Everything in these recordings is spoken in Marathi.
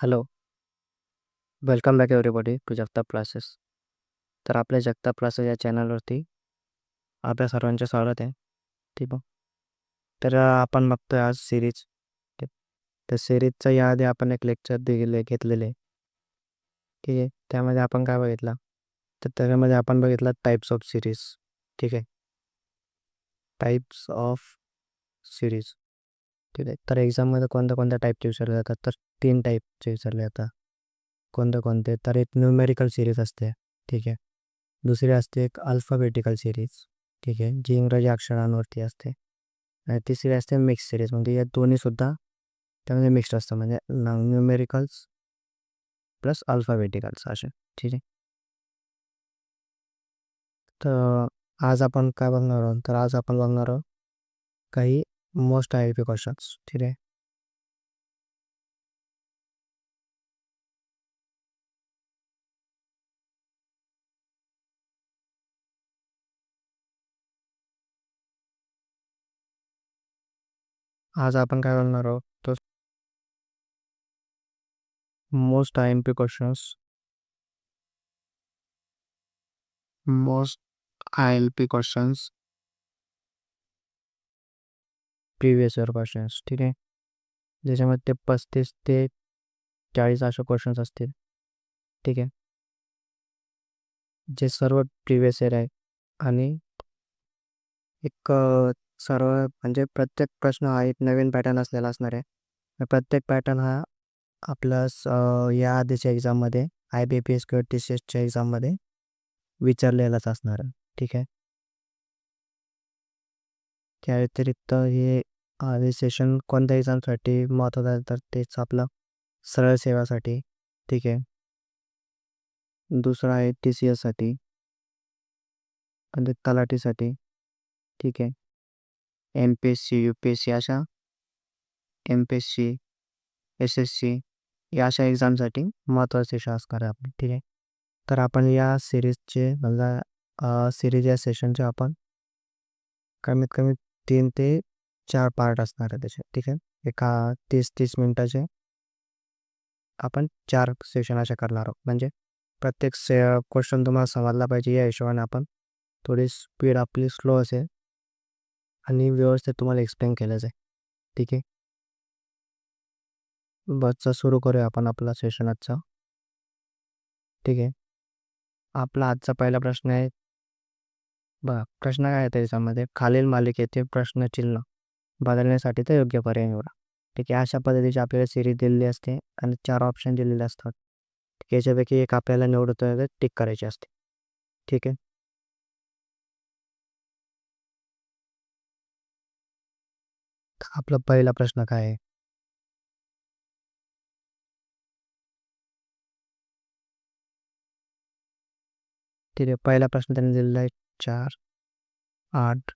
Hello, welcome back everybody to Jagtap classes. तर आपल्या जगताप क्लासेस या चॅनलवरती आपल्या सर्वांचे स्वागत आहे. ठीक आहे. तर आपण बघतोय आज सिरीज. तर त्या सिरीजच्या याआधी आपण एक लेक्चर दिले घेतलेले. ठीक आहे. त्यामध्ये आपण काय बघितला तर त्याच्यामध्ये आपण बघितला टाईप्स ऑफ सिरीज. ठीक आहे. Types of series. ठीक आहे. तर एक्झाममध्ये कोणत्या कोणत्या टाईपचे विचारले जातात? तर तीन टाईपचे विचारले जातात. कोणते कोणते? तर एक न्यूमेरिकल सिरीज असते. ठीक आहे. दुसरी असते एक अल्फाबेटिकल सिरीज. ठीक आहे. जी इंग्रजी अक्षरांवरती असते. आणि तिसरी असते मिक्स सिरीज. म्हणजे या दोन्हीसुद्धा त्यामध्ये मिक्स्ड असतं. म्हणजे न्यूमेरिकल्स प्लस अल्फाबेटिकल्स असे. ठीक आहे. तर आज आपण काय बघणार आहोत? तर आज आपण बघणार आहोत काही मोस्ट आय पी क्वेश्चन्स. ठीक आहे. आज आपण काय बोलणार आहोत? तर most I M P questions most I L P questions previous year questions ठीक आहे? ज्याच्यामध्ये पस्तीस ते चाळीस असे क्वेश्चन्स असतील ठीक आहे? जे सर्व प्रिव्हियस इयर आहे आणि एक सर्व म्हणजे प्रत्येक प्रश्न हा एक नवीन पॅटर्न असलेला असणार आहे. प्रत्येक पॅटर्न हा आपला या आधीच्या एक्झाममध्ये आय बी पी एस किंवा टी सी एसच्या एक्झाममध्ये विचारलेलाच असणार ठीक आहे? त्या व्यतिरिक्त हे हे सेशन कोणत्या एक्झामसाठी महत्त्वाचं आहे तर तेच आपलं सरळ सेवासाठी. ठीक आहे. दुसरं आहे टी सी एससाठी आणि तलाठीसाठी. ठीक आहे. M P S C U P S C अशा. M P S C S S C या अशा एक्झामसाठी महत्त्वाचे विषय असणार आहे आपण ठीक आहे. तर आपण या सिरीजचे म्हणजे सिरीज या सेशनचे आपण कमीत कमी तीन ते चार पार्ट असणार आहे त्याचे. ठीक आहे? एका तीस तीस मिनटाचे. आपण चार सेशन असे करणार आहोत. म्हणजे प्रत्येक से क्वेश्चन तुम्हाला समजला पाहिजे या हिशोबाने आपण थोडी स्पीड आपली स्लो असेल आणि व्यवस्थित तुम्हाला एक्सप्लेन केलं जाईल ठीक आहे? बसचा सुरू करूया आपण आपला सेशन आजचा. ठीक आहे? आपला आजचा पहिला प्रश्न आहे बघा प्रश्न काय आहे त्याच्यामध्ये? खालील मालिकेचे प्रश्नचिन्ह बदलण्यासाठी ते योग्य पर्याय निवडा. ठीक आहे अशा पद्धतीची आपल्याला सिरीज दिलेली असते आणि चार ऑप्शन दिलेले असतात. ठीक आहे याच्यापैकी एक आपल्याला निवडतो टिक करायची असते. ठीक आहे? आपला पहिला प्रश्न काय आहे? ठीक आहे पहिला प्रश्न त्यांनी दिलेला आहे चार आठ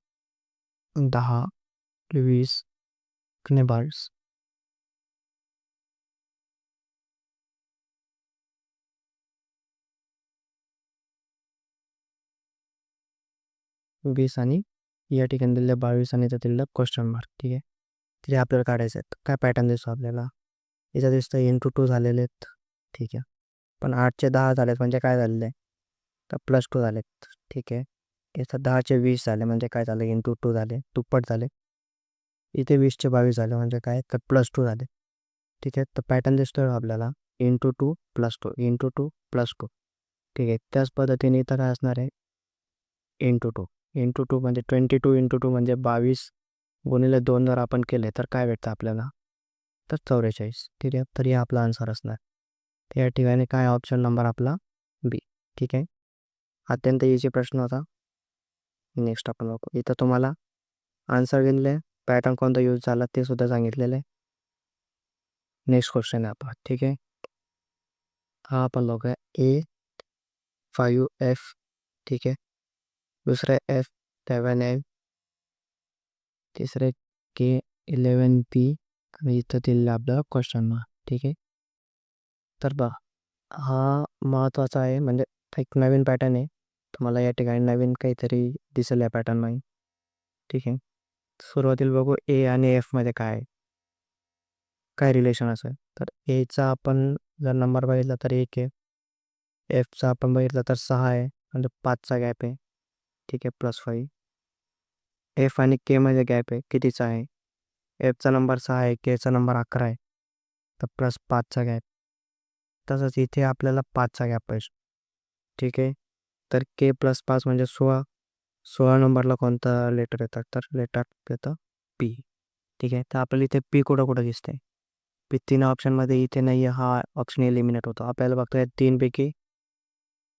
दहा वीस आणि बावीस. वीस आणि या ठिकाणी दिलेलं बावीस आणि इथं दिलेलं क्वेश्चन मार्क ठीक आहे? तिथे आपल्याला काढायचं आहेत काय पॅटर्न दिसतो आपल्याला? इथं दिसतं इंटू टू झालेले आहेत ठीक आहे? पण आठचे दहा झालेत म्हणजे काय झालेलं आहे? तर प्लस टू झालेत ठीक आहे? इथं दहाचे वीस झाले म्हणजे काय झालं? इंटू टू झाले दुप्पट झाले. इथे वीसचे बावीस झाले म्हणजे काय? तर प्लस टू झाले. ठीक आहे? तर पॅटर्न दिसतोय आपल्याला. Into two plus two into two plus two ठीक आहे? त्याच पद्धतीने इथं काय असणार आहे. इंटू टू इंटू टू म्हणजे ट्वेंटी टू इंटू टू म्हणजे बावीस गुणिले दोन जर आपण केले तर काय भेटतं आपल्याला? तर चौवेचाळीस ठीक आहे? तर हे आपला आन्सर असणार. तर या ठिकाणी काय ऑप्शन नंबर आपला? बी ठीक आहे? अत्यंत इझी प्रश्न होता. नेक्स्ट आपण बघू. इथं तुम्हाला आन्सर दिले पॅटर्न कोणता यूज झाला ते सुद्धा सांगितलेलं आहे. नेक्स्ट क्वेश्चन आहे आपण ठीक आहे? हा आपण बघूया. ए फायू एफ ठीक आहे? दुसरं एफ सेवन एफ तिसरे के इलेवन बी आणि इथं दिलेलं आपलं क्वेश्चन मार्क ठीक आहे? तर बघा. हा महत्त्वाचा आहे. म्हणजे एक नवीन पॅटर्न आहे. तुम्हाला या ठिकाणी नवीन काहीतरी दिसेल या पॅटर्नमध्ये ठीक आहे. सुरुवातीला बघू ए आणि एफमध्ये काय? आहे काय रिलेशन असेल तर एचा आपण जर नंबर बघितला तर एक आहे. एफचा आपण बघितलं तर सहा आहे. म्हणजे पाचचा गॅप आहे. ठीक आहे प्लस फाईव्ह एफ आणि केमध्ये गॅप आहे. कितीचा आहे? एफचा नंबर सहा आहे. केचा नंबर अकरा आहे. तर प्लस पाचचा गॅप तसंच इथे आपल्याला पाचचा गॅप पाहिजे. ठीक आहे. तर के प्लस पाच म्हणजे सोळा. सोळा नंबरला कोणता लेटर येतात? तर लेटर येतं पी. ठीक आहे? तर आपल्याला इथे पी कुठं कुठं दिसते पी तीन ऑप्शनमध्ये इथे नाही आहे हा ऑप्शन एलिमिनेट होतो. आपल्याला बघतो या तीनपैकी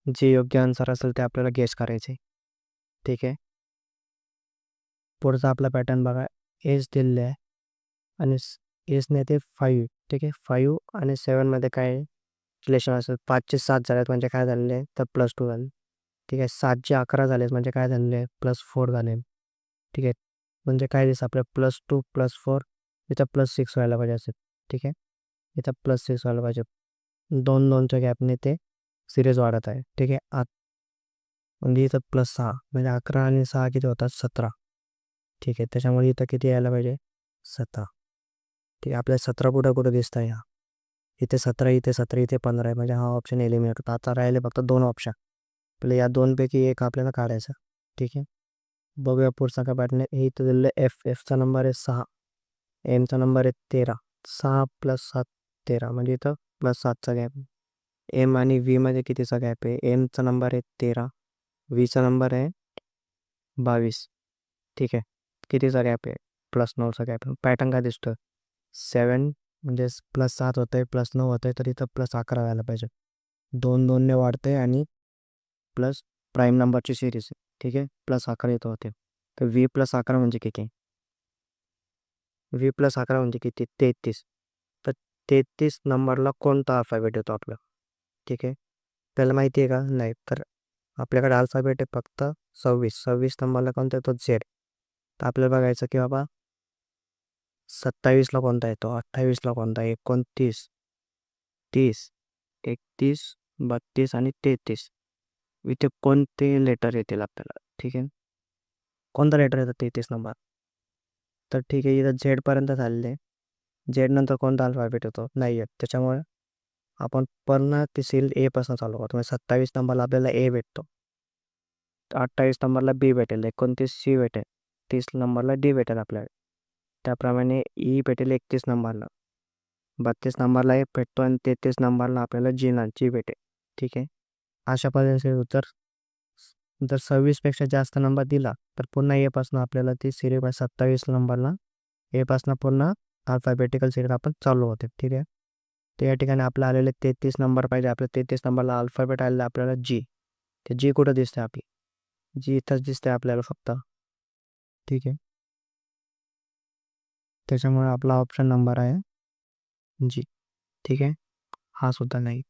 जे योग्य आन्सर असेल ते आपल्याला गेस करायचे. ठीक आहे? पुढचा आपला पॅटर्न बघा. एज दिलेलं आहे आणि एजने ते फाईव्ह ठीक आहे? फाईव्ह आणि सेवनमध्ये काय रिलेशन असेल? पाचचे सात झाल्यात म्हणजे काय झालेले आहे? तर प्लस टू झाले. ठीक आहे सातचे अकरा झालेत म्हणजे काय झालेले? आहे प्लस फोर झाले. ठीक आहे म्हणजे काय दिसतं आपल्या प्लस टू प्लस फोर इथं प्लस सिक्स व्हायला पाहिजे असेल. ठीक आहे इथं प्लस सिक्स व्हायला पाहिजे. दोन दोनच्या गॅपने ते सिरीज वाढत आहे. ठीक आहे आत म्हणजे इथं प्लस सहा म्हणजे अकरा आणि सहा किती होतात? सतरा. ठीक आहे त्याच्यामुळे इथं किती यायला पाहिजे? सतरा. ठीक आहे आपल्या सतरा कुठं कुठं दिसतं ह्या इथे सतरा इथे सतरा इथे पंधरा आहे. म्हणजे हा ऑप्शन एलिमिनेट होता. आता राहिले फक्त दोन ऑप्शन आपलं या दोनपैकी एक आपल्याला काढायचा. ठीक आहे? बघूया पुढचा काय पॅटर्न हे इथं दिलेलं एफ एफचा नंबर आहे सहा. एमचा नंबर आहे तेरा. सहा प्लस सात तेरा. म्हणजे इथं प्लस सातचा गॅप एम आणि व्हीमध्ये कितीचा गॅप आहे? एमचा नंबर आहे तेरा. व्हीचा नंबर आहे बावीस. ठीक आहे? कितीचा गॅप आहे? प्लस नऊचा गॅप पॅटर्न काय दिसतं सेवन म्हणजे प्लस सात होतं आहे प्लस नऊ होतं आहे तर इथं प्लस अकरा व्हायला पाहिजे. दोन दोनने वाढतं आहे आणि प्लस प्राईम नंबरची सिरीज ठीक आहे? प्लस अकरा येतो होते तर व्ही प्लस अकरा म्हणजे किती? व्ही प्लस अकरा म्हणजे किती? तेहतीस. तर तेहतीस नंबरला कोणता अल्फाबेट येतो आपला? ठीक आहे? त्याला माहिती आहे का? नाही. तर आपल्याकडे अल्फाबेट आहे फक्त सव्वीस. सव्वीस नंबरला कोणता येतो? झेड. तर आपल्याला बघायचं की बाबा सत्तावीसला कोणता येतो? अठ्ठावीसला कोणता? एकोणतीस. तीस. एकतीस बत्तीस आणि तेहतीस. इथे कोणते लेटर येतील आपल्याला? ठीक आहे. कोणता लेटर येतं तेहतीस नंबर तर ठीक आहे इथं झेडपर्यंत झालेले झेड नंतर कोणता अल्फाबेट येतो? नाही येत. त्याच्यामुळे आपण पर्ण ती सील एपासून चालू करतो. म्हणजे सत्तावीस नंबरला आपल्याला ए भेटतो. अठ्ठावीस नंबरला बी भेटेल. एकोणतीस सी भेटेल. तीस नंबरला डी भेटेल आपल्याला. त्याप्रमाणे ई भेटेल एकतीस नंबरला बत्तीस नंबरला ए भेटतो आणि तेहतीस नंबरला आपल्याला जी ना जी भेटेल. ठीक आहे? अशा पद्धतीने जर जर सव्वीसपेक्षा जास्त नंबर दिला तर पुन्हा एपासून आपल्याला ती सिरीज सत्तावीस नंबरला एपासून पुन्हा अल्फाबेटिकल सिरीज आपण चालू होते. ठीक आहे? तर या ठिकाणी आपलं आलेले तेहतीस नंबर पाहिजे. आपल्या तेहतीस नंबरला अल्फाबेट आलेलं आपल्याला जी ते जी कुठं दिसते आपली? जी इथंच दिसते आपल्याला फक्त. ठीक आहे? त्याच्यामुळे आपला ऑप्शन नंबर आहे जी ठीक आहे? हा सुद्धा नाही.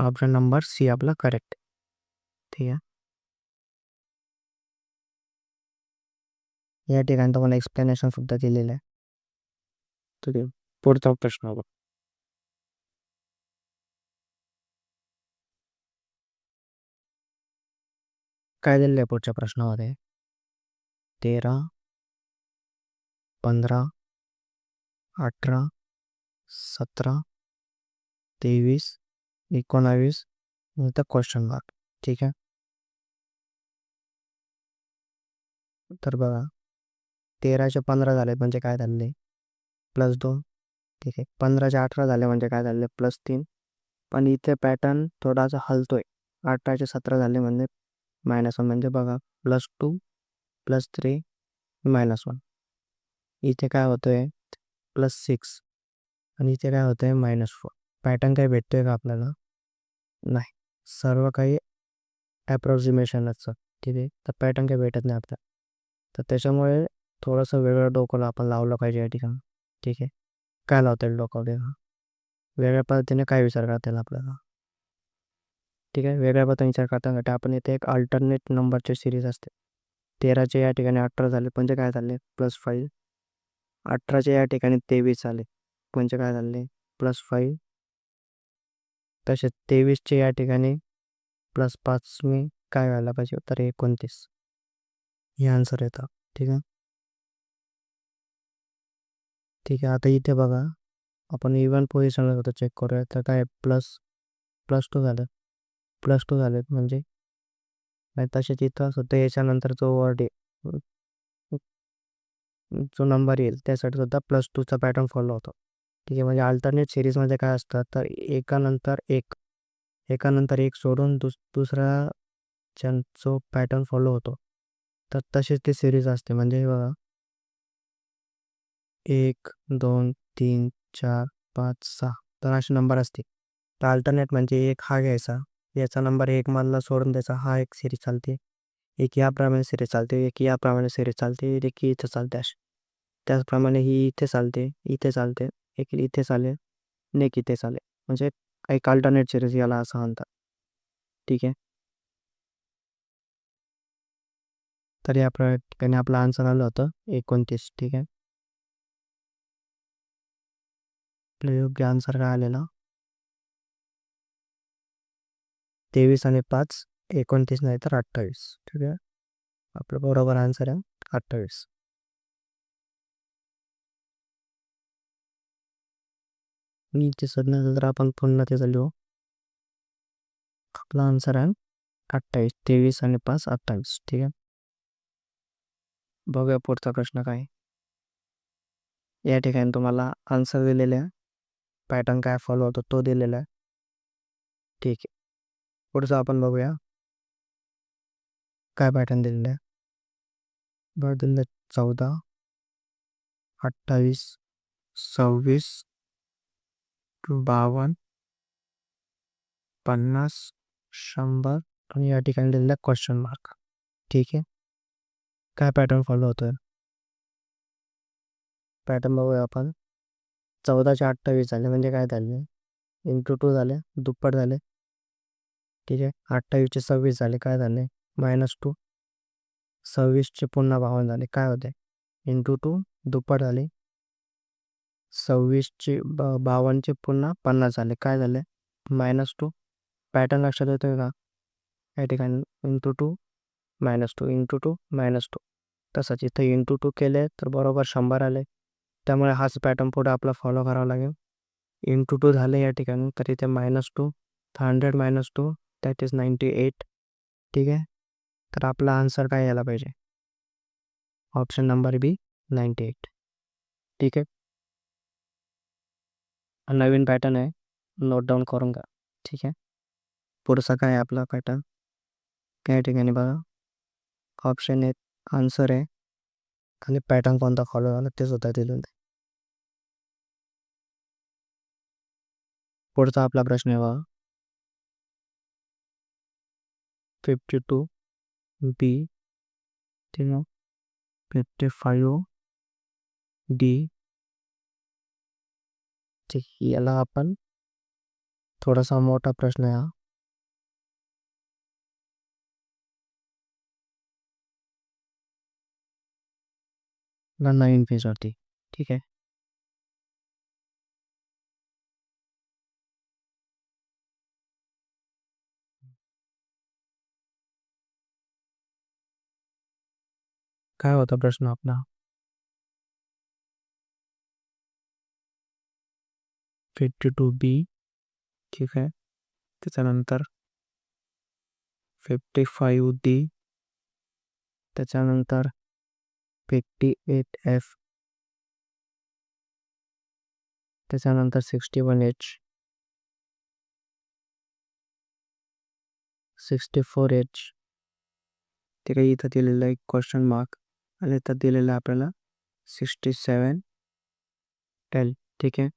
ऑप्शन नंबर सी आपला करेक्ट ठीक आहे. या ठिकाणी तुम्हाला एक्सप्लेनेशन सुद्धा दिलेलं आहे. ठीक आहे पुढचा प्रश्न बघ. काय दिलेलं आहे पुढच्या प्रश्नामध्ये? तेरा पंधरा अठरा सतरा तेवीस एकोणावीस नंतर क्वेश्चन मार्क ठीक आहे तर बघा तेराचे पंधरा झाले म्हणजे काय झाले प्लस दोन ठीक आहे पंधराचे अठरा झाले म्हणजे काय झाले प्लस तीन पण इथे पॅटर्न थोडासा हलतोय अठराचे सतरा झाले म्हणजे मायनस वन म्हणजे बघा plus two plus three minus one इथे काय होतं आहे प्लस सिक्स आणि इथे काय होतं आहे मायनस फोर पॅटर्न काही भेटतो आहे का आपल्याला? नाही. सर्व काही ॲप्रॉक्सिमेशनच ठीक आहे तर पॅटर्न काही भेटत नाही आपल्याला. तर त्याच्यामुळे थोडंसं वेगळं डोकं आपण लावलं पाहिजे या ठिकाणी. ठीक आहे? काय लावता येईल डोकं वेगळं वेगळ्या पद्धतीने काय विचार करता येईल आपल्याला? ठीक आहे? वेगळ्या पद्धतीने विचार करताना आपण इथे एक अल्टरनेट नंबरची सिरीज असते. तेराचे या ठिकाणी अठरा झाले. म्हणजे काय झाले? प्लस फाईव्ह अठराचे या ठिकाणी तेवीस झाले म्हणजे काय झाले? प्लस फाईव्ह तसेच तेवीसचे या ठिकाणी प्लस पाच मी काय व्हायला पाहिजे तर एकोणतीस. हे आन्सर येतं. ठीक आहे? ठीक आहे. आता इथे बघा. आपण इव्हन पोझिशनला होतं चेक करूया. तर काय प्लस प्लस टू झालं. प्लस टू झाले म्हणजे? नाही तसेच इथं सुद्धा याच्यानंतर जो वर्ड जो नंबर येईल त्यासाठी सुद्धा प्लस टूचा पॅटर्न फॉलो होतो. ठीक आहे म्हणजे अल्टरनेट सिरीजमध्ये काय असतं तर एकानंतर एक एकानंतर एक सोडून दुस दुसरा जो पॅटर्न फॉलो होतो तर तसेच ती सिरीज असते. म्हणजे बघा. एक दोन तीन चार पाच सहा तर असे नंबर असते तर अल्टरनेट म्हणजे एक हा घ्यायचा याचा नंबर एक मधला सोडून द्यायचा हा एक सिरीज चालते. एक याप्रमाणे सिरीज चालते एक याप्रमाणे सिरीज चालते एक इथं चालते अशी. त्याचप्रमाणे ही इथे चालते इथे चालते. एक इथे चालेल आणि एक इथे चालेल म्हणजे एक अल्टरनेट सिरीज याला असं म्हणतात. ठीक आहे? तर या ठिकाणी आपलं आन्सर आलं होतं. एकोणतीस ठीक आहे? आपलं योग्य आन्सर काय आलेला तेवीस आणि पाच एकोणतीस नाही तर अठ्ठावीस ठीक आहे? आपलं बरोबर आन्सर आहे. अठ्ठावीस. नीचे जर आपण पुन्हा ते लिहू. आपला आन्सर आहे अठ्ठावीस तेवीस आणि पाच अठ्ठावीस. ठीक आहे. बघूया पुढचा प्रश्न काय या ठिकाणी तुम्हाला आन्सर दिलेला आहे. पॅटर्न काय फॉलो होतो तो दिलेला आहे. ठीक आहे. पुढचं आपण बघूया. काय पॅटर्न दिलेलं आहे. बरं दिलेलं चौदा अठ्ठावीस सव्वीस बावन पन्नास शंभर आणि या ठिकाणी दिलेला क्वेश्चन मार्क ठीक आहे? काय पॅटर्न फॉलो होतोय? पॅटर्न बघूया आपण. चौदाचे अठ्ठावीस झाले म्हणजे काय झाले? इंटू टू झाले दुप्पट झाले. ठीक आहे? अठ्ठावीसचे सव्वीस झाले काय झाले? मायनस टू सव्वीसचे पुन्हा बावन्न झाले काय होते? इंटू टू दुप्पट झाले. सव्वीसचे ब बावन्नचे पुन्हा पन्नास झाले. काय झाले? मायनस टू पॅटर्न लक्षात येतोय का? या ठिकाणी into two minus two into two minus two तसंच इथं इंटू टू केले तर बरोबर शंभर आले. त्यामुळे हाच पॅटर्न पुढे आपला फॉलो करावा लागेल. इंटू टू झाले या ठिकाणी तर इथे minus two hundred minus two that is ninety eight ठीक आहे? तर आपला आन्सर काय यायला पाहिजे? Option number B ninety eight ठीक आहे? नवीन पॅटर्न आहे नोट डाऊन करून का ठीक आहे पुढचा काय आहे आपला पॅटर्न काय ठिकाणी बघा ऑप्शन आहे आन्सर आहे आणि पॅटर्न कोणता फॉलो झाला ते सुद्धा दिलेलं आहे पुढचा आपला प्रश्न आहे बघा फिफ्टी टू बी ठीक आहे फिफ्टी फाईव्ह डी ठीक याला आपण थोडासा मोठा प्रश्न आहे हा नवीन पेजवरती ठीक आहे. काय होता प्रश्न आपला फिफ्टी टू बी ठीक आहे त्याच्यानंतर फिफ्टी फाईव्ह डी त्याच्यानंतर फिफ्टी एट एफ त्याच्यानंतर sixty one H sixty four H ते काही इथं दिलेलं आहे क्वेश्चन मार्क आणि इथं दिलेलं आहे आपल्याला सिक्स्टी सेवन टेल ठीक आहे?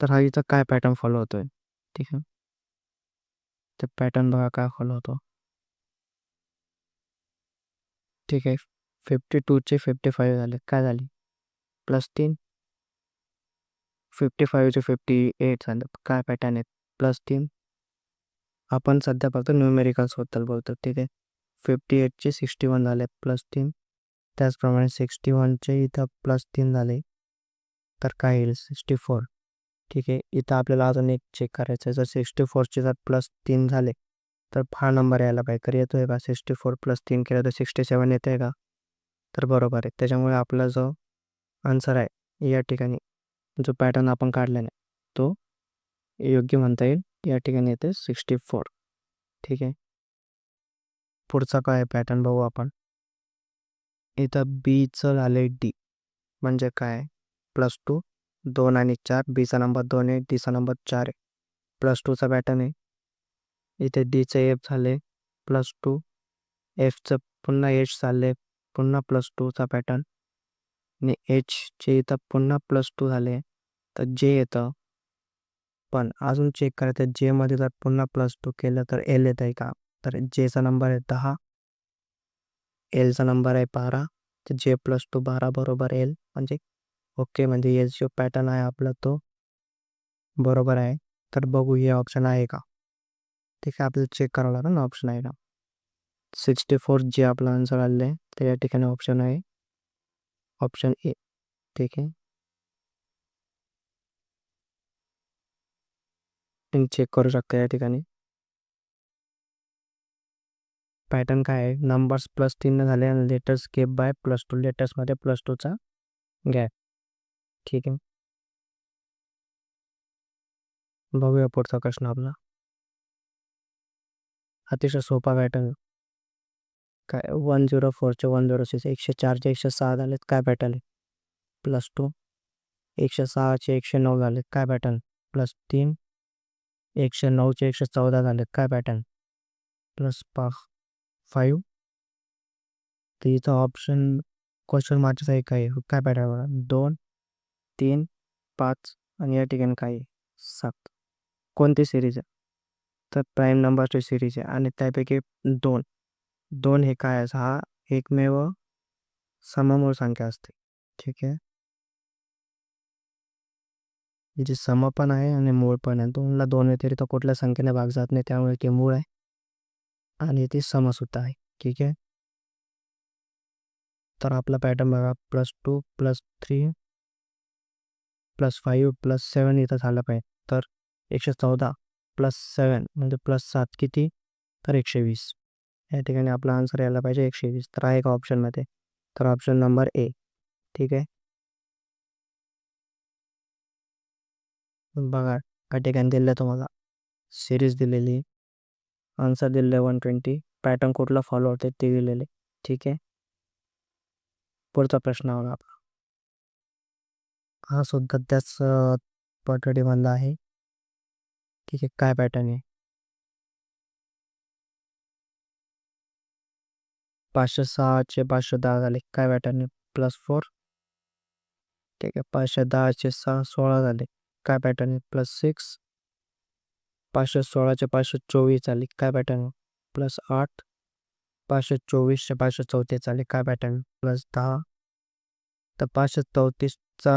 तर हा इथं काय पॅटर्न फॉलो होतोय? ठीक आहे. तर पॅटर्न बघा काय फॉलो होतो. ठीक आहे. फिफ्टी टूचे फिफ्टी फाईव्ह झाले. काय झाले? प्लस तीन? फिफ्टी फाईव्हचे फिफ्टी एट झालं. काय पॅटर्न आहेत? प्लस तीन? आपण सध्या फक्त न्यूमेरिकल्सबद्दल बोलतो. ठीक आहे. फिफ्टी एटचे सिक्स्टी वन झाले. प्लस तीन? त्याचप्रमाणे सिक्स्टी वनचे इथं प्लस तीन झाले. तर काय येईल? सिक्स्टी फोर ठीक आहे. इथं आपल्याला अजून एक चेक करायचं आहे. जर सिक्स्टी फोरचे जर प्लस तीन झाले तर हा नंबर यायला पाहिजे तर येतो आहे का? सिक्स्टी फोर प्लस तीन केलं तर सिक्स्टी सेवन येतं आहे का? तर बरोबर आहे. त्याच्यामुळे आपला जो आन्सर आहे या ठिकाणी जो पॅटर्न आपण काढल्याने तो योग्य म्हणता येईल. या ठिकाणी येते सिक्स्टी फोर ठीक आहे. पुढचा काय पॅटर्न बघू आपण. इथं बीचं झाले डी म्हणजे काय? प्लस टू दोन आणि चार बीचा नंबर दोन आहे डीचा नंबर चार आहे. प्लस टूचा पॅटर्न आहे. इथे डीचं एफ झाले प्लस टू. एफचं पुन्हा एच झाले पुन्हा प्लस टूचा पॅटर्न. आणि एचचे इथं पुन्हा प्लस टू झाले तर जे येतं. पण अजून चेक करायचं जेमध्ये जर पुन्हा प्लस टू केलं तर एल येत आहे का? तर जेचा नंबर आहे दहा एलचा नंबर आहे बारा. तर जे प्लस टू बारा बरोबर एल म्हणजे ओके म्हणजे येस जो पॅटर्न आहे आपला तो बरोबर आहे. तर बघू हे ऑप्शन आहे का? ठीक आहे आपल्याला चेक करावं लागेल ना ऑप्शन आहे का सिक्स्टी फोर जे आपला आन्सर आलेलं आहे तर या ठिकाणी ऑप्शन आहे. ऑप्शन ए ठीक आहे. चेक करू शकता या ठिकाणी. पॅटर्न काय आहे? नंबर्स प्लस तीन झाले आणि letters gap by plus two लेटर्समध्ये plus टूचा गॅप ठीक आहे. बघूया पुढचा प्रश्न आपला. अतिशय सोपा पॅटर्न काय? वन झिरो फोरचे वन झिरो सिक्स एकशे चारचे एकशे सहा झालेत काय पॅटर्न प्लस टू एकशे सहाचे एकशे नऊ झालेत काय पॅटर्न प्लस तीन. एकशे नऊचे एकशे चौदा झालेत काय पॅटर्न प्लस पा फाईव्ह तर इथं ऑप्शन क्वेश्चन मार्कचा एक आहे काय पॅटर्न बघा? दोन. तीन पाच आणि या ठिकाणी काय सात. कोणती सिरीज आहे? तर प्राईम नंबरची सिरीज आहे आणि त्यापैकी दोन. दोन हे काय आहे? हा एकमेव सममूळ संख्या असते. ठीक आहे? जी सम पण आहे आणि मूळ पण आहे. दोनला दोन व्यतिरिक्त कुठल्या संख्येने भाग जात नाही त्यामुळे ते मूळ आहे आणि ती समसुद्धा आहे. ठीक आहे? तर आपला पॅटर्न बघा. Plus two plus three plus five plus seven इथं झालं पाहिजे. तर एकशे चौदा प्लस सेवन म्हणजे प्लस सात किती? तर एकशे वीस. या ठिकाणी आपला आन्सर यायला पाहिजे एकशे वीस. तर आहे का ऑप्शनमध्ये तर ऑप्शन नंबर ए ठीक आहे? बघा या ठिकाणी दिलं तुम्हाला. सिरीज दिलेली. आन्सर दिलेलं आहे वन ट्वेंटी पॅटर्न कुठला फॉलो होते ते दिलेले. ठीक आहे? पुढचा प्रश्न बघा. आपला हा सुद्धा त्याच मधला आहे. ठीक आहे काय पॅटर्न आहे? पाचशे सहाचे पाचशे दहा झाले. काय पॅटर्न आहे? प्लस फोर ठीक आहे पाचशे दहाचे सहा सोळा झाले. काय पॅटर्न आहे? प्लस सिक्स पाचशे सोळाचे पाचशे चोवीस झाले. काय पॅटर्न प्लस आठ? पाचशे चोवीसशे पाचशे चौतीस आले काय पॅटर्न प्लस दहा? तर पाचशे चौतीसचा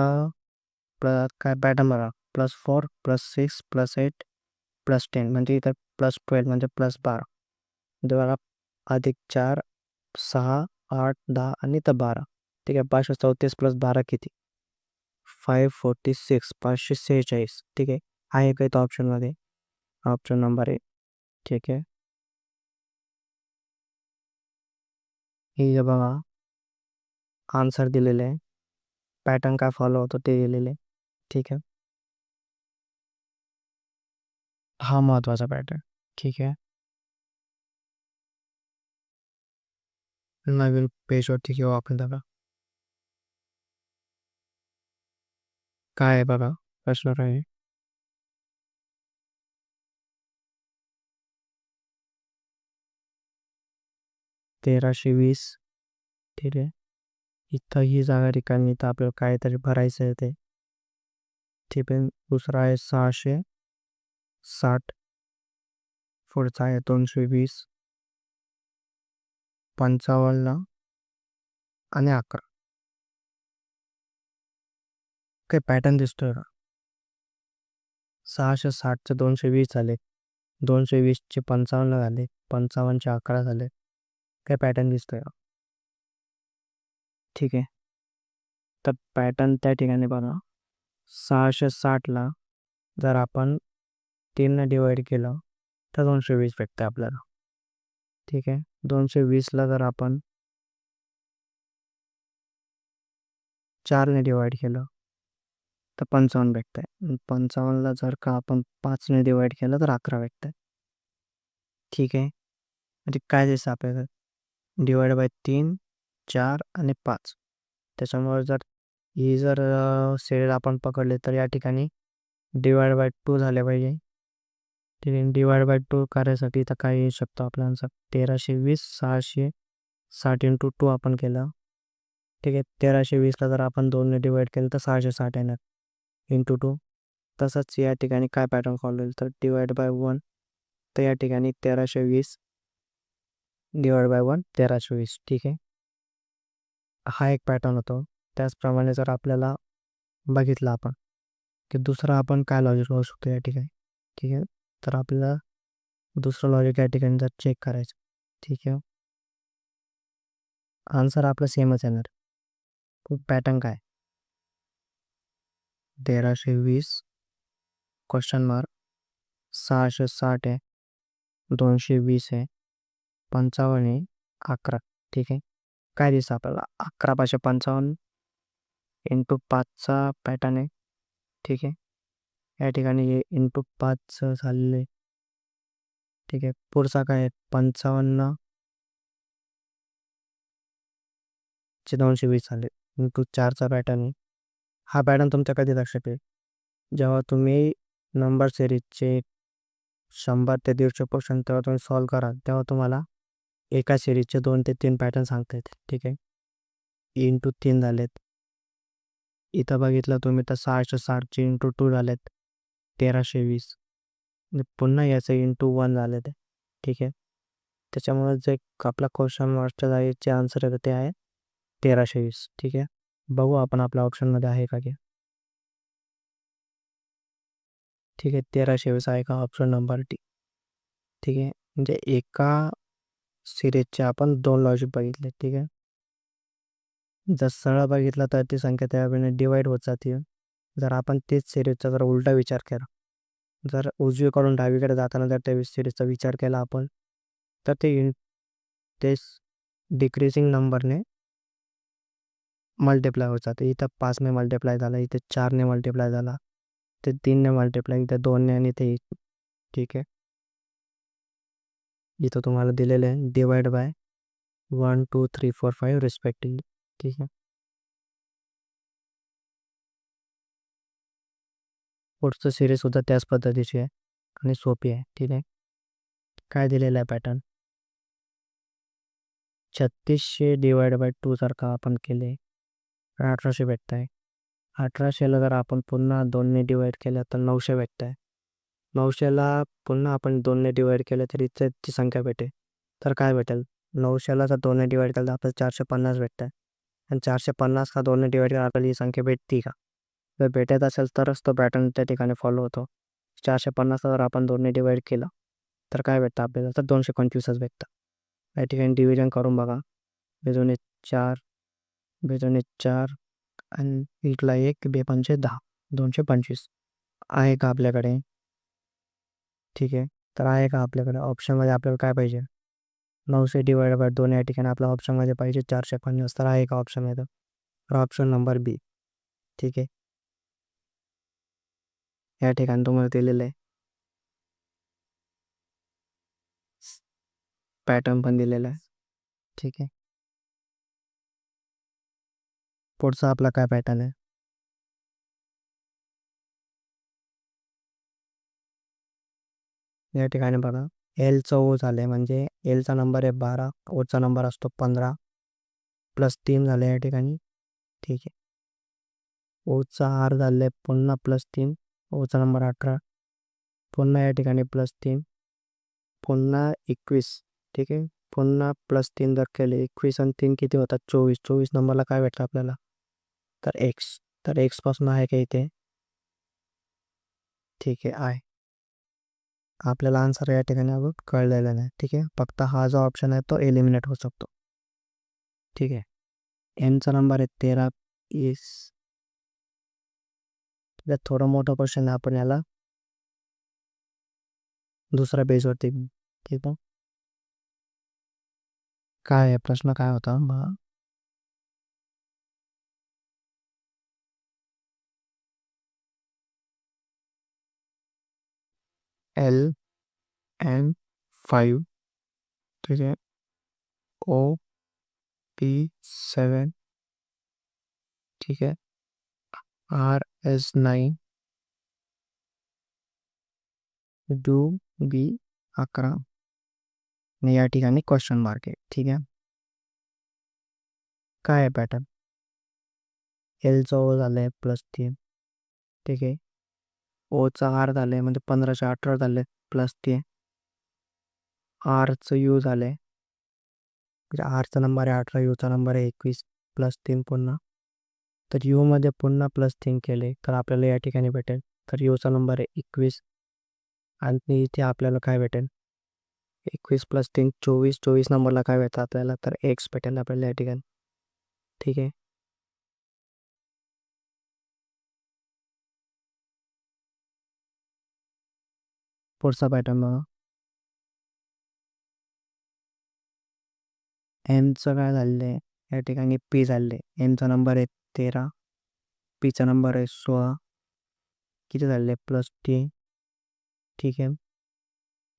प्लस काय पॅटर्न बघा. Plus four plus six plus eight plus ten म्हणजे इथं प्लस ट्वेल्व म्हणजे प्लस बारा. द्वारा अधिक चार सहा आठ दहा आणि तर बारा. ठीक आहे पाचशे चौतीस प्लस बारा किती? फाईव्ह फोर्टी सिक्स पाचशे सेहेचाळीस. ठीक आहे आहे का इथं ऑप्शनमध्ये ऑप्शन नंबर ए ठीक आहे. हे बघा आन्सर दिलेले आहे. पॅटर्न काय फॉलो होतो ते दिलेले ठीक आहे हा महत्त्वाचा पॅटर्न ठीक आहे नवीन पेजवरती किंवा आपण बघा काय आहे बघा प्रश्न हो आहे तेराशे वीस ठीक आहे इथं ही जागा रिकामी तर आपल्याला काहीतरी भरायचं आहे ते ठीक दुसरा आहे सहाशे साठ. पुढचा आहे दोनशे वीस. पंचावन्न आणि अकरा. काही पॅटर्न दिसतोय का सहाशे साठचे दोनशे वीस झाले. दोनशे वीसचे पंचावन्न झाले. पंचावन्नचे अकरा झाले. काही पॅटर्न दिसतोय का ठीक आहे. तर पॅटर्न त्या ठिकाणी बघा. सहाशे साठला जर आपण तीननं डिवाइड केलं तर दोनशे वीस भेटते आपल्याला. ठीक आहे? दोनशे वीसला जर आपण चारने डिवाईड केलं तर पंचावन्न भेटत आहे पंचावन्नला जर का आपण पाचने डिवाइड केलं तर अकरा भेटत आहे ठीक आहे? म्हणजे काय दिसतं आपल्याला? डिवाइड बाय तीन चार आणि पाच. त्याच्यामुळे जर ही जर सेल आपण पकडले तर या ठिकाणी डिवाइड बाय टू झाले पाहिजे. ठीक आहे डिवाइड बाय टू करायसाठी तर काय येऊ शकतो आपला आन्सर तेराशे वीस सहाशे साठ इंटू टू आपण केलं. ठीक आहे तेराशे वीसला जर आपण दोनने डिवाईड केलं तर सहाशे साठ येणार इंटू टू तसंच या ठिकाणी काय पॅटर्न फॉलो होईल तर डिवाइड बाय वन तर या ठिकाणी तेराशे वीस डिवाइड बाय वन तेराशे वीस. ठीक आहे. हा एक पॅटर्न होतो. त्याचप्रमाणे जर आपल्याला बघितलं आपण की दुसरं आपण काय लॉजिक लावू शकतो या ठिकाणी? ठीक आहे? तर आपल्याला दुसरं लॉजिक या ठिकाणी जर चेक करायचं ठीक आहे? आन्सर आपलं सेमच येणार. पॅटर्न काय? तेराशे वीस क्वेश्चन मार्क सहाशे साठ आहे दोनशे वीस आहे पंचावन्न आहे अकरा ठीक आहे? काय दिसतं आपल्याला? अकरा पाचशे पंचावन्न इंटू पाचचा पॅटर्न आहे. ठीक आहे? या ठिकाणी हे इंटू पाच झालेलं आहे. ठीक आहे? पुढचा काय आहे? पंचावन्न. चे दोनशे वीस झाले. इंटू चारचा पॅटर्न आहे. हा पॅटर्न तुमच्या कधी लक्षात येईल? जेव्हा तुम्ही नंबर सिरीजचे शंभर ते दीडशे क्वेश्चन तेव्हा तुम्ही सॉल्व कराल तेव्हा तुम्हाला एका सिरीजचे दोन ते तीन पॅटर्न सांगता येते ठीक आहे? इंटू तीन झालेत. इथं बघितलं तुम्ही तर सहाशे साठचे इंटू टू झालेत. तेराशे वीस. पुन्हा याचं इंटू वन झाले ते. ठीक आहे. त्याच्यामुळे जे आपला क्वेश्चन मार्कच्या जागेचे आन्सर आहे ते आहे तेराशे वीस. ठीक आहे. बघू आपण आपल्या ऑप्शनमध्ये आहे का की. ठीक आहे. तेराशे वीस आहे का ऑप्शन नंबर टी ठीक आहे. म्हणजे एका सिरीजचे आपण दोन लॉजिक बघितले. ठीक आहे. जर सरळ बघितलं तर ती संख्या त्यावेळेने डिवाईड होत जाते. जर आपण तेच सिरीजचा जर उलटा विचार केला जर उजवीकडून डावीकडे जाताना जर त्या सिरीजचा विचार केला आपण तर ते तेच डिक्रीजिंग नंबरने मल्टिप्लाय होत जाते. इथं पाचने मल्टिप्लाय झाला इथे चारने मल्टिप्लाय झाला ते तीनने मल्टिप्लाय इथे दोनने आणि ते ठीक आहे? इथं तुम्हाला दिलेलं आहे divide by one two three four five respectively ठीक आहे. पुढचं सिरीजसुद्धा त्याच पद्धतीची आहे आणि सोपी आहे ठीक आहे. काय दिलेलं आहे पॅटर्न छत्तीसशे डिवाइड बाय टू सारखा आपण केले तर अठराशे भेटत आहे अठराशेला जर आपण पुन्हा दोनने डिवाईड केलं तर नऊशे भेटत आहे नऊशेला पुन्हा आपण दोनने डिवाईड केलं तरी त्याची संख्या भेटेल. तर काय भेटेल? नऊशेला जर दोनने डिवाईड केलं तर आपल्याला चारशे पन्नास भेटत आहे चारशे पन्नास का दोनने डिवाईड करा आपल्याला ही संख्या भेटती का? जर भेटत असेल तरच तो पॅटर्न त्या ठिकाणी फॉलो होतो. चारशे पन्नासला जर आपण दोनने डिवाईड केलं तर काय भेटतं आपल्याला? तर दोनशे पंचवीसच भेटतं. या ठिकाणी डिव्हिजन करून बघा. बेजून एक चार बेजून एक चार आणि एकला एक बे पंचे दहा. दोनशे पंचवीस. आहे का आपल्याकडे? ठीक आहे. तर आहे का आपल्याकडे? ऑप्शनमध्ये आपल्याला काय पाहिजे? नऊशे डिवाइड बाय दोन या ठिकाणी आपल्या ऑप्शनमध्ये पाहिजे चारशे पन्नास तर आहे का ऑप्शनमध्ये तर ऑप्शन नंबर बी, ठीक आहे या ठिकाणी तुम्हाला दिलेलं आहे पॅटर्न पण दिलेला आहे ठीक आहे पुढचा आपला काय पॅटर्न आहे या ठिकाणी बघा एलचं ओ झालं आहे म्हणजे एलचा नंबर आहे बारा ओचा नंबर असतो पंधरा प्लस तीन झालं या ठिकाणी. ठीक आहे. ओचा आर झालं आहे पुन्हा प्लस तीन ओचा नंबर अठरा पुन्हा या ठिकाणी प्लस तीन पुन्हा एकवीस. ठीक आहे. पुन्हा प्लस तीन जर केले एकवीस आणि तीन किती होतात? चोवीस. चोवीस नंबरला काय भेटतं आपल्याला? तर एक्स तर एक्सपासून आहे का इथे? ठीक आहे. आहे. आपल्याला आन्सर या ठिकाणी अगोदर कळलेला नाही. ठीक आहे? फक्त हा जो ऑप्शन आहे तो एलिमिनेट होऊ शकतो. ठीक आहे? एमचा नंबर आहे तेरा इस थोडं मोठं क्वेश्चन आहे आपण याला दुसऱ्या पेजवरती ठीक आहे काय आहे? प्रश्न काय होता? एल एन फाईव्ह ठीक आहे ओ पी सेवन ठीक आहे आर एस नाईन डू बी अकरा आणि या ठिकाणी क्वेश्चन मार्क आहे ठीक आहे काय आहे पॅटर्न एल जवळ झालं आहे प्लस तीन ठीक आहे ओचा आर झालं आहे म्हणजे पंधराशे अठरा झाले प्लस ते. आरचं यू झालं आहे म्हणजे आरचा नंबर आहे अठरा यूचा नंबर आहे एकवीस प्लस तीन पुन्हा. तर यूमध्ये पुन्हा प्लस तीन केले तर आपल्याला या ठिकाणी भेटेल. तर यूचा नंबर आहे एकवीस. आणि इथे आपल्याला काय भेटेल? एकवीस प्लस तीन चोवीस. चोवीस नंबरला काय भेटतं आपल्याला? तर एक्स भेटेल आपल्याला या ठिकाणी. ठीक आहे? पुढचा पॅटर्न बघा एमचं काय झालेलं आहे या ठिकाणी पी झाले आहे एमचा नंबर आहे तेरा पीचा नंबर आहे सोळा किती झालेलं आहे प्लस टी ठीक आहे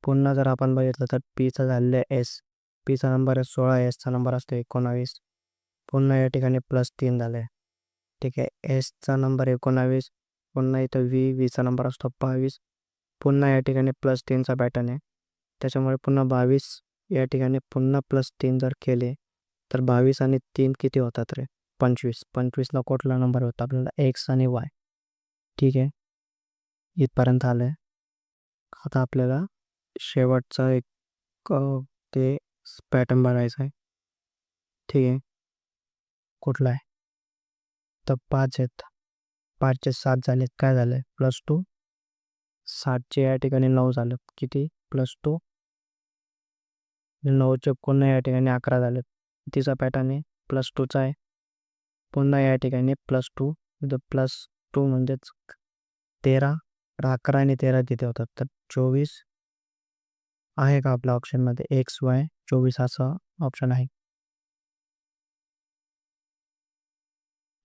पुन्हा जर आपण बघितलं तर पीचा झालेलं आहे एस पीचा नंबर आहे सोळा एसचा नंबर असतो एकोणावीस पुन्हा या ठिकाणी प्लस तीन झालं आहे ठीक आहे एसचा नंबर एकोणावीस पुन्हा इथं व्ही वीचा नंबर असतो बावीस पुन्हा या ठिकाणी प्लस तीनचा पॅटर्न आहे. त्याच्यामुळे पुन्हा बावीस या ठिकाणी पुन्हा प्लस तीन जर केले तर बावीस आणि तीन किती होतात रे? पंचवीस. पंचवीसला कुठला नंबर होता? आपल्याला एक्स आणि वाय ठीक आहे? इथपर्यंत आलं आहे आता आपल्याला शेवटचा एक ते पॅटर्न बघायचा आहे. ठीक आहे? कुठला आहे? तर पाच आहेत. पाचचे सात झालेत. काय झालं आहे प्लस टू सातचे या ठिकाणी नऊ झालं. किती? Plus two. नऊचे पुन्हा या ठिकाणी अकरा झालं. तिचा पॅटर्न आहे प्लस टूचा आहे. पुन्हा या ठिकाणी प्लस टू. प्लस टू म्हणजेच तेरा. तर अकरा आणि तेरा तिथे होतात. तर चोवीस आहे का आपल्या ऑप्शनमध्ये एक्स वाय चोवीस असा ऑप्शन आहे.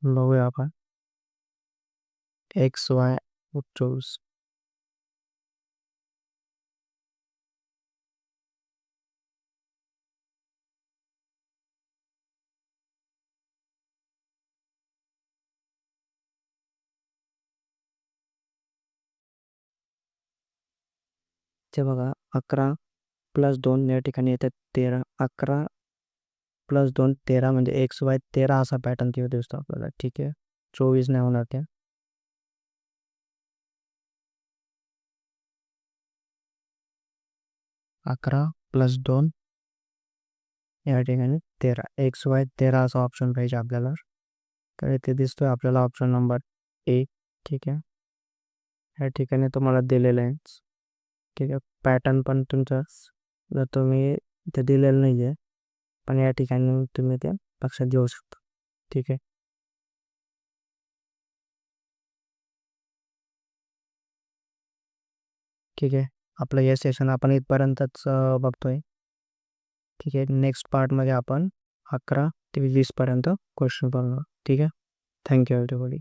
बघूया आपण. एक्स वाय चोवीस. ते बघा अकरा प्लस दोन या तेरा, अकरा प्लस दोन तेरा म्हणजे एक्स वाय तेरा असा पॅटर्न तिथे दिसतो आपल्याला. ठीक आहे? चोवीस नाही होणार त्या. अकरा प्लस दोन या ठिकाणी तेरा. एक्स वाय तेरा असा ऑप्शन पाहिजे आपल्याला. तर इथे दिसतोय आपल्याला ऑप्शन नंबर ए ठीक आहे? या ठिकाणी तुम्हाला दिलेलं आहे. ठीक आहे पॅटर्न पण तुमचं जर तुम्ही इथे दिलेलं नाही आहे पण या ठिकाणी तुम्ही ते लक्षात घेऊ शकता. ठीक आहे? ठीक आहे. आपलं हे सेशन आपण इथपर्यंतच बघतोय. ठीक आहे. नेक्स्ट पार्टमध्ये आपण अकरा ते वीसपर्यंत क्वेश्चन बघणार ठीक आहे? Thank you everybody